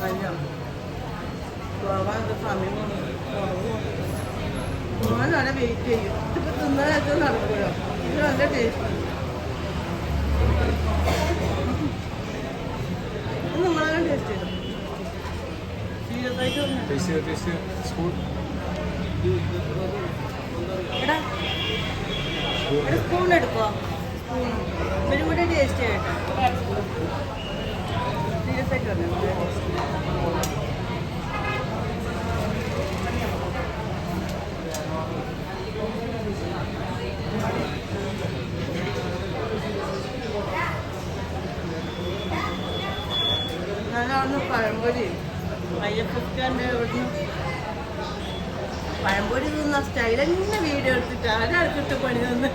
കഴിഞ്ഞോ? പോവാൻ സമയം ഞാൻ നല്ല വെയിറ്റ് ചെയ്യും ഇതിപ്പോൾ തിന്നാനൊക്കെ നടക്കുമല്ലോ ഇത് നല്ല ടേസ്റ്റ് നിങ്ങളെല്ലാം ടേസ്റ്റ് ചെയ്തു? സീരിയസ് ആയിട്ട് ഒരു സ്പൂൺ എടുക്കോ സ്പൂൺ ഇവരും കൂടെ ടേസ്റ്റ് ചെയ്യട്ടെ പറഞ്ഞു ഞാൻ അവിടുന്ന് പഴംപൊരി. അയ്യപ്പന്റെ ഇവിടുന്ന് പഴംപൊരി തിന്ന സ്റ്റൈൽ എന്നെ വീഡിയോ എടുത്തിട്ട്. ആരാൾക്കിട്ട് പണി തന്നെ.